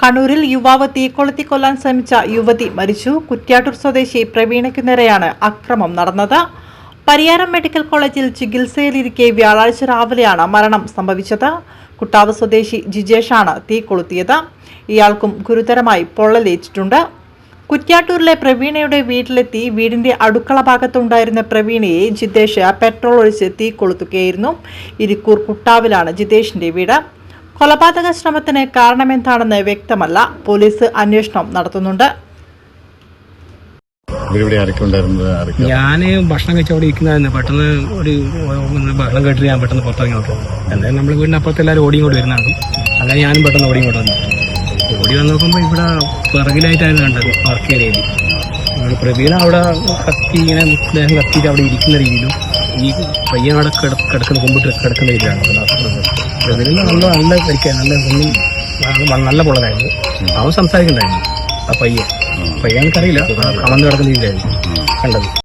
കണ്ണൂരിൽ യുവാവ് തീക്കൊളുത്തി കൊല്ലാൻ ശ്രമിച്ച യുവതി മരിച്ചു. കുറ്റ്യാട്ടൂർ സ്വദേശി പ്രവീണയ്ക്കു നേരെയാണ് അക്രമം നടന്നത്. പരിയാരം മെഡിക്കൽ കോളേജിൽ ചികിത്സയിലിരിക്കെ വ്യാഴാഴ്ച രാവിലെയാണ് മരണം സംഭവിച്ചത്. കുട്ടാവ് സ്വദേശി ജിജേഷാണ് തീ കൊളുത്തിയത്. ഇയാൾക്കും ഗുരുതരമായി പൊള്ളലേറ്റിട്ടുണ്ട്. കുറ്റ്യാട്ടൂരിലെ പ്രവീണയുടെ വീട്ടിലെത്തി വീടിന്റെ അടുക്കള ഭാഗത്തുണ്ടായിരുന്ന പ്രവീണയെ ജിതേഷ് പെട്രോൾ ഒഴിച്ച് തീ കൊളുത്തുകയായിരുന്നു. ഇരിക്കൂർ കുട്ടാവിലാണ് ജിതേഷിന്റെ വീട്. കൊലപാതക ശ്രമത്തിന് കാരണമെന്താണെന്ന് വ്യക്തമല്ല. പോലീസ് അന്വേഷണം നടത്തുന്നുണ്ട്. ഞാൻ ഭക്ഷണം കഴിച്ച് അവിടെ ഇരിക്കുന്നതായിരുന്നു. പെട്ടെന്ന് ഒരു ബഹളം കേട്ടിട്ട് ഞാൻ പെട്ടെന്ന് പുറത്തിറങ്ങി നോക്കും. എന്തായാലും നമ്മൾ വീടിന്റെ അപ്പുറത്ത് എല്ലാവരും ഓടി ഇങ്ങോട്ട് വരുന്നതാണ്. അങ്ങനെ ഞാനും പെട്ടെന്ന് ഓടി കൂടെ വന്നു. ഓടി വന്ന് നോക്കുമ്പോൾ ഇവിടെ പിറകിലായിട്ടായിരുന്നു കണ്ടത് വർക്ക് ഏരിയയിൽ. പ്രവീണ അവിടെ കത്തി ഇങ്ങനെ ദേഹം കത്തിയിട്ട് അവിടെ ഇരിക്കുന്ന രീതിയിലും ഈ പയ്യൻ അവിടെ കിട- കിടക്കുന്ന കൊമ്പിട്ട് കിടക്കുന്ന രീതിയിലാണ്. പ്രവീണിന് നല്ല നല്ല പരിക്കാൻ നല്ല ഒന്നും നല്ല- പൊള്ളലായിരുന്നു അവൻ സംസാരിക്കണ്ടായിരുന്നു. ആ പയ്യൻ. പയ്യൻ എനിക്കറിയില്ല. കമന്ന് കിടക്കുന്ന രീതിയിലായിരുന്നു. കണ്ടത്.